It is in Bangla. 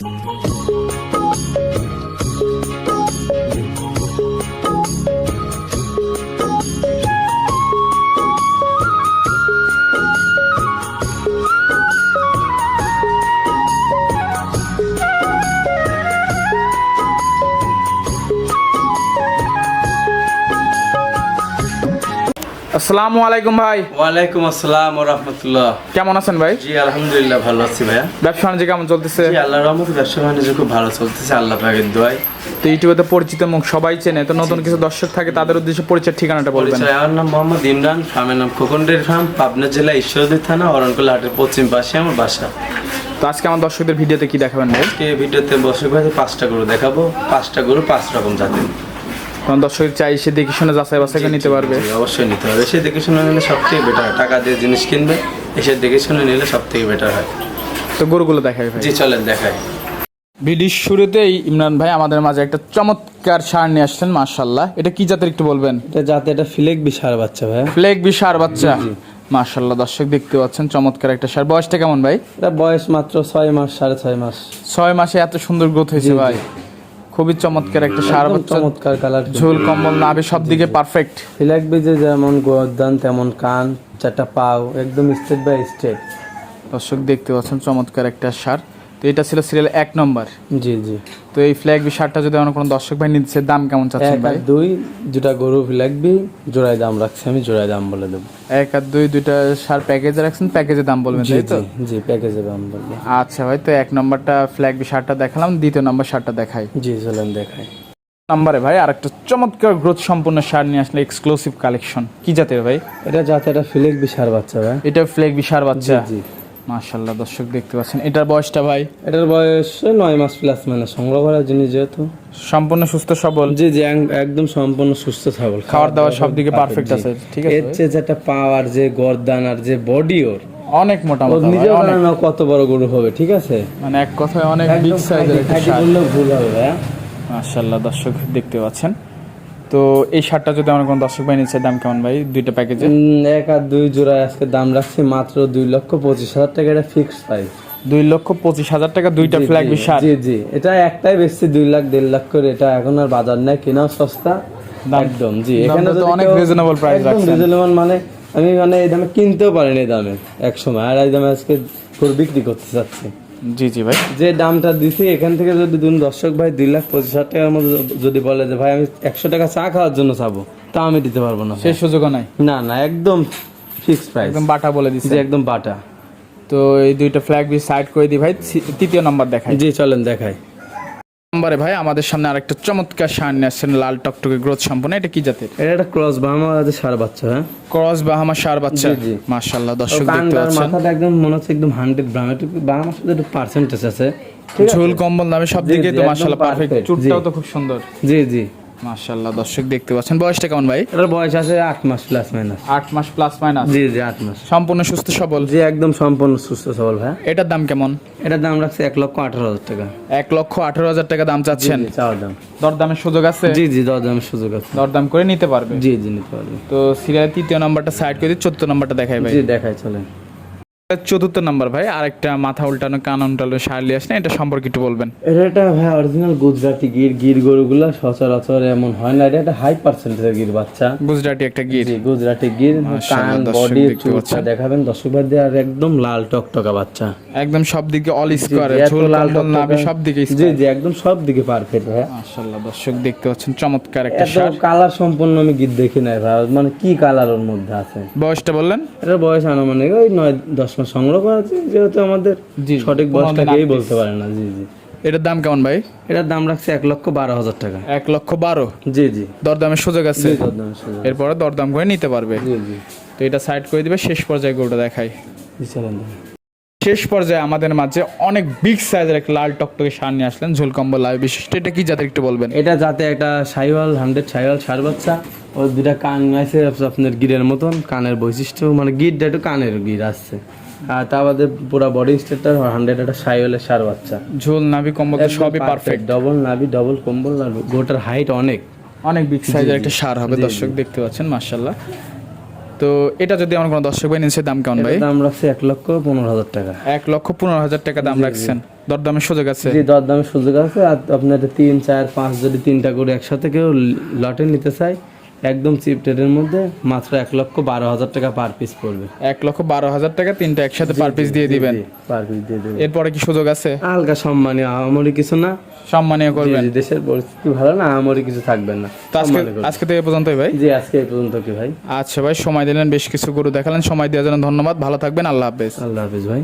Thank you. আসসালামু আলাইকুম ভাই। ওয়ালাইকুম আসসালাম ও রহমতুল্লাহ। কেমন আছেন ভাই? জি আলহামদুলিল্লাহ ভালো আছি ভাইয়া। ব্যবসা বাণিজ্য কেমন চলতেছে? জি আল্লাহ রহমত ব্যবসা বাণিজ্য খুব ভালো চলতেছে আল্লাহ পাকের দোয়ায়। তো ইউটিউবে পরিচিত মুখ সবাই চেনে তো নতুন কিছু দর্শক থাকে তাদের উদ্দেশ্যে পরিচয় ঠিকানাটা বলবেন। আমার নাম মোহাম্মদ ইমরান ফার্মের নাম খোকন্ডের ফার্ম পাবনা জেলা ঈশ্বরদী থানা অরণকুলা হাটের পশ্চিম পাশে আমার বাসা। তো আজকে আমার দর্শকদের ভিডিওতে কি দেখাবেন ভাই? আজকে ভিডিওতে বসে ভাই পাঁচটা গরু দেখাবো পাঁচটা গরু পাঁচ রকম জাতের। কোন দর্শক চাই সে দেখে শুনে যাচাই বাছাই করে নিতে পারবে। অবশ্যই নিতে হবে সে দেখে শুনে নিলে সব থেকে বেটার টাকা দিয়ে জিনিস কিনবে এসে দেখে শুনে নিলে সব থেকে বেটার হয়। তো গরুগুলো দেখাই ভাই। জি চলেন দেখাই। ভিডিওর শুরুতেই ইমরান ভাই আমাদের মাঝে একটা চমৎকার সার নিয়ে আসছেন মাশাল্লাহ এটা কি জাতের একটু বলবেন? এটা জাতে এটা ফিলেক বিশাল বাচ্চা ভাই। ফ্লেক বি সার বাচ্চা। মাশাল্লাহ দর্শক দেখতে পাচ্ছেন চমৎকার একটা সার। বয়সটা কেমন ভাই? এটা বয়স মাত্র ছয় মাস সাড়ে ছয় মাস। ছয় মাসে এত সুন্দর গ্রোথ হয়েছে। ভাই। খুবই চমৎকার একটা সার চমৎকার কালার ঝোল কম্বল নাভি সব দিকে পারফেক্ট ফিলাক যে যেমন গর্দান তেমন কান চারটা পাও একদম স্টেট বাই স্টেট দর্শক দেখতে পাচ্ছেন চমৎকার একটা সার। তো এটা ছিল সিরিয়াল এক নম্বর জি জি। তো এই ফ্ল্যাগ বি সারটা যদি অন্য কোনো দর্শক ভাই নিচ্ছে দাম কেমন চাচ্ছেন এক ভাই? আর দুই দুটা গরু ফিলাকবি জোড়ায় দাম রাখছি আমি জোড়ায় দাম বলে দেবো। এক আর দুই দুইটা সার প্যাকেজে রাখছেন প্যাকেজের দাম বলবেন তাই তো? জি প্যাকেজে দাম বলব। আচ্ছা ভাই তো এক নম্বরটা ফ্ল্যাগ বি সারটা দেখালাম দ্বিতীয় নম্বর সারটা দেখাই। জি চলেন দেখাই। নম্বরে ভাই আর একটা চমৎকার গ্রোথ সম্পূর্ণ সার নিয়ে আসলে এক্সক্লুসিভ কালেকশন কি জাতের ভাই? এটা যাতে এটা ফিলেক বিশার বাচ্চা ভাই। এটা ফ্ল্যাগ বি সার বাচ্চা। জি। মাশাল্লাহ দর্শক দেখতে পাচ্ছেন। এটার বয়সটা ভাই? এটার বয়স নয় মাস প্লাস মানে সংগ্রহ করার জিনিস যেহেতু। সম্পূর্ণ সুস্থ সবল? জি জি একদম সম্পূর্ণ সুস্থ সবল। খাওয়ার দাওয়ার সব দিকে পারফেক্ট আছে ঠিক আছে এর চেয়ে যেটা পাওয়ার যে গর্দান আর যে বডি ওর অনেক মোটা মোটা অনেক। না কত বড় গরু হবে ঠিক আছে? মানে এক কথায় অনেক বিগ সাইজের একটা বললেও ভুল হবে মাশাল্লাহ দর্শক দেখতে পাচ্ছেন। তো এই শার্টটা যদি আমার কোনো দর্শক ভাই নিচ্ছে দাম কেমন ভাই? দুইটা প্যাকেজে? এক আর দুই জোড়া আজকে দাম রাখছি মাত্র দুই লক্ষ পঁচিশ হাজার টাকা এটা ফিক্সড প্রাইস দুই লক্ষ পঁচিশ হাজার টাকা দুইটা ফ্ল্যাগ শার্ট? জি জি। এটা একটাই বেশি দুই লাখ দেড় লাখ করে। এটা এখন আর বাজার নেই কেনাও সস্তা। একদম জি। দামটা তো অনেক price একদম রাখছেন। reasonable মানে আমি মানে এই দামে কিনতেও পারিনি এই দামে এক সময় আর এই দামে আজকে বিক্রি করতে চাচ্ছি। জি জি ভাই। যে দামটা দিছি এখান থেকে যদি দুজন দর্শক ভাই দুই লাখ পঁচিশ হাজার টাকার মধ্যে যদি বলে যে ভাই আমি একশো টাকা চা খাওয়ার জন্য চাবো তা আমি দিতে পারব না সেই সুযোগও নাই। না না একদম ফিক্সড প্রাইস একদম বাটা বলে দিচ্ছে একদম বাটা। তো এই দুইটা ফ্ল্যাগ বি সাইড করে দিই ভাই। তৃতীয় নাম্বার দেখাই। জি চলেন দেখাই। নম্বরে ভাই আমাদের সামনে আরেকটা চমৎকার সার নিয়ে আসছেন লাল টকটকে গ্রোথ সম্পূর্ণ এটা কি জাতের? এটা একটা ক্রস বাহামা আছে সার বাচ্চা হ্যাঁ? ক্রস বাহামা সার বাচ্চা। জি। মাশাল্লাহ দর্শক দেখতে পাচ্ছেন। মাথাটা একদম মনে হচ্ছে একদম হান্ড্রেড গ্রাম একটু বাহামার সাথে একটু পার্সেন্টেজ আছে। ঝোল কম্বল নামে সব দিকে তো মাশাআল্লাহ পারফেক্ট চুটটাও তো খুব সুন্দর। জি জি। মাশাল্লাহ দর্শক দেখতে পাচ্ছেন। বয়সটা কেমন ভাই? এটার বয়স আছে আট মাস প্লাস মাইনাস আট মাস প্লাস মাইনাস জি জি আট মাস। সম্পূর্ণ সুস্থ সবল? জি একদম সম্পূর্ণ সুস্থ সবল ভাই। এটার দাম কেমন? এটার দাম রাখছে এক লক্ষ আঠারো হাজার টাকা। এক লক্ষ আঠারো হাজার টাকা দাম চাচ্ছেন? জি, চাওয়ার দাম। দরদামের সুযোগ আছে? জি জি দর দামের সুযোগ আছে। দরদাম করে নিতে পারবে? জি জি নিতে পারবে। তো সিরিয়াল তৃতীয় নাম্বারটা সাইড করে দিই, চতুর্থ নাম্বারটা দেখাই ভাই। জি দেখাই চলেন। চতুর্থ নাম্বার ভাই আরেকটা মাথা উল্টানো কান উল্টানো সারলি আসে না এটা সম্পর্কে একটু বলবেন। এটা ভাই অরিজিনাল গুজরাটি গির গির গরুগুলো সচরাচর এমন হয় না এটা একটা হাই পার্সেন্টেজ গির বাচ্চা। গুজরাটি একটা গির। গুজরাটি গির কান বডি চুলটা দেখাবেন দর্শক ভাই আর একদম লাল টকটকা বাচ্চা। একদম সব দিকে অল স্কোয়ার চুল লাল টকটকা। সব দিকে জি জি একদম সব দিকে পারফেক্ট ভাই। মাশাআল্লাহ দর্শক দেখতে পাচ্ছেন চমৎকার একটা শার্ট। কালার সম্পূর্ণ আমি গির দেখি নাই ভাই মানে কি কালার ওর মধ্যে আছে? বয়সটা বললেন? এটা বয়স আনুমানিক ওই 9 10 সবসময় সংগ্রহ করা আছে যেহেতু আমাদের সঠিক বয়সটাকেই বলতে পারে না জি জি। এটার দাম কেমন ভাই? এটার দাম রাখছে এক লক্ষ বারো হাজার টাকা। এক লক্ষ বারো? জি জি। দরদামের সুযোগ আছে? এরপরে দরদাম করে নিতে পারবে। তো এটা সাইড করে দিবে শেষ পর্যায়ে গরুটা দেখাই। শেষ পর্যায়ে আমাদের মাঝে অনেক বিগ সাইজের এক লাল টকটকে সার নিয়ে আসলেন ঝুলকম্বল লাইভ বিশিষ্ট এটা কি যাতে একটু বলবেন? এটা যাতে একটা সাইওয়াল হান্ড্রেড সাইওয়াল সার বাচ্চা ও দুটা কান আছে আপনার গিরের মতন কানের বৈশিষ্ট্য মানে গিরটা একটু কানের গির আসছে। আর তা বাদে পুরো বডি স্টেটটা হান্ড্রেড একটা সাইওয়ালের সার বাচ্চা। ঝোল নাভি কম্বল সবই পারফেক্ট ডবল নাভি ডবল কম্বল আর গোটার হাইট অনেক। অনেক বিগ সাইজের একটা সার হবে দর্শক দেখতে পাচ্ছেন মার্শাল্লাহ তো এটা যদি আমার কোনো দর্শক ভাই নিচ্ছে দাম কেমন ভাই? দাম রাখছে এক লক্ষ পনেরো হাজার টাকা। এক লক্ষ পনেরো হাজার টাকা দাম রাখছেন। দরদামের সুযোগ আছে? জি দরদামের সুযোগ আছে আর আপনার তিন চার পাঁচ যদি তিনটা করে একসাথে কেউ লটে নিতে চায় একদম চিপ রেটের মধ্যে মাত্র এক লক্ষ বারো হাজার টাকা পার পিস পড়বে। এক লক্ষ বারো হাজার টাকা তিনটা একসাথে পার পিস দিয়ে দিবেন। পার পিস দিয়ে দেবে এরপরে কি সুযোগ আছে? হালকা সম্মানীয় আমারই কিছু না। সম্মানীয় করবেন। দেশের পরিস্থিতি ভালো না আমারই কিছু থাকবে না। তো আজকে আজকে তো এই পর্যন্তই ভাই। জি আজকে এই পর্যন্ত কি ভাই? আচ্ছা ভাই সময় দিলেন বেশ কিছু গরু দেখালেন। সময় দেওয়ার জন্য ধন্যবাদ। ভালো থাকবেন আল্লাহ হাফেজ। আল্লাহ হাফেজ ভাই।